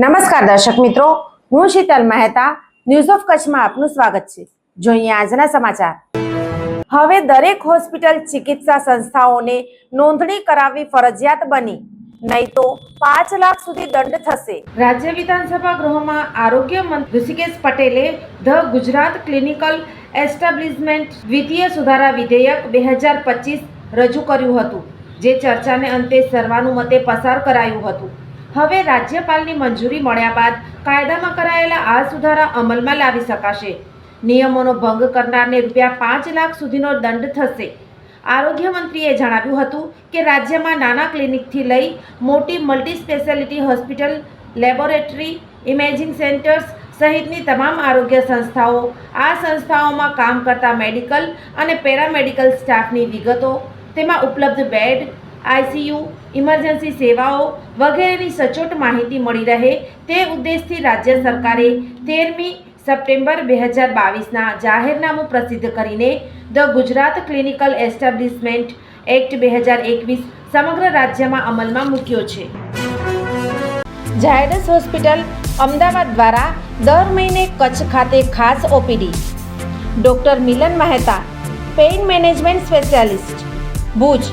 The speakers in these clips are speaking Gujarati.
નમસ્કાર દર્શક મિત્રો, હું શીતલ મહેતા ન્યૂઝ ઓફ કચ્છમાં આપનું સ્વાગત છે. જોઈએ આજના સમાચાર. હવે દરેક હોસ્પિટલ ચિકિત્સા સંસ્થાઓને નોંધણી કરાવવી ફરજિયાત બની. નહીં તો પાંચ લાખ સુધી દંડ થશે. રાજ્ય વિધાનસભા ગૃહમાં આરોગ્ય મંત્રી ઋષિકેશ પટેલે ધ ગુજરાત ક્લિનિકલ એસ્ટાબ્લિશમેન્ટ દ્વિતીય સુધારા વિધેયક બે હજાર પચીસ રજૂ કર્યું હતું, જે ચર્ચાને અંતે સર્વાનુમતે પસાર કરાયું હતું. હવે રાજ્યપાલની મંજૂરી મળ્યા બાદ કાયદામાં કરાયેલા આ સુધારા અમલમાં લાવી શકાશે. નિયમોનો ભંગ કરનારને રૂપિયા પાંચ લાખ સુધીનો દંડ થશે. આરોગ્ય મંત્રીએ જણાવ્યું હતું કે રાજ્યમાં નાના ક્લિનિકથી લઈ મોટી multi speciality hospital, laboratory, imaging centres સહિતની તમામ આરોગ્ય સંસ્થાઓ, આ સંસ્થાઓમાં કામ કરતા મેડિકલ અને પેરામેડિકલ સ્ટાફની વિગતો, તેમાં ઉપલબ્ધ બેડ આઈસીયુ, ઇમરજન્સી સેવાઓ વગેરેની સચોટ માહિતી મળી રહે તે ઉદ્દેશથી રાજ્ય સરકારે તેરમી સપ્ટેમ્બર બે હજાર બાવીસના જાહેરનામું પ્રસિદ્ધ કરીને the Gujarat clinical establishment act બે હજાર એકવીસ સમગ્ર રાજ્યમાં અમલમાં મૂક્યો છે. ઝાયડસ હોસ્પિટલ અમદાવાદ દ્વારા દર મહિને કચ્છ ખાતે ખાસ OPD. Doctor Milan Mehta, pain management specialist. Bhuj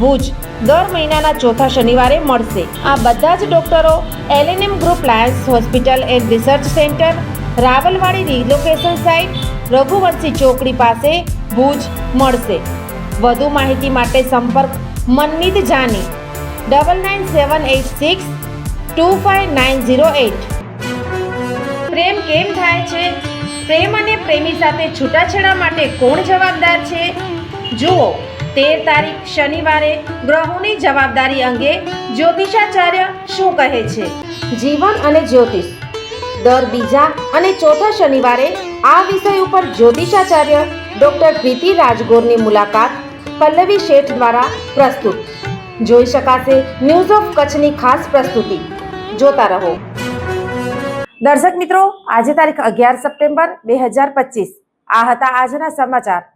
Bhuj. દર મહિનાના ચોથા શનિવારે મળશે. આ બધા જ ડૉક્ટરો LNM group Lions hospital and research centre, Rawalwadi relocation site, Raghuvanshi ચોકડી પાસે ભુજ મળશે. વધુ માહિતી માટે સંપર્ક Manmeet Jani. Double nine seven eight six two five nine zero eight પ્રેમ કેમ થાય છે? પ્રેમ અને પ્રેમી સાથે છૂટાછેડા માટે કોણ જવાબદાર છે? જુઓ, તેર તારીખ શનિવારે ગ્રહોની જવાબદારી અંગે જ્યોતિષાચાર્ય શું કહે છે? જીવન અને જ્યોતિષ. દર બીજા અને ચોથા શનિવારે આ વિષય ઉપર જ્યોતિષાચાર્ય ડૉક્ટર પ્રીતિ રાજગોરની મુલાકાત પલ્લવી શેઠ દ્વારા પ્રસ્તુત. જોઈ શકાશે ન્યૂઝ ઓફ કચ્છની ખાસ પ્રસ્તુતિ. જોતા રહો. દર્શક મિત્રો, આજે તારીખ અગિયાર સપ્ટેમ્બર બે હજાર પચીસ. આ હતા આજના સમાચાર.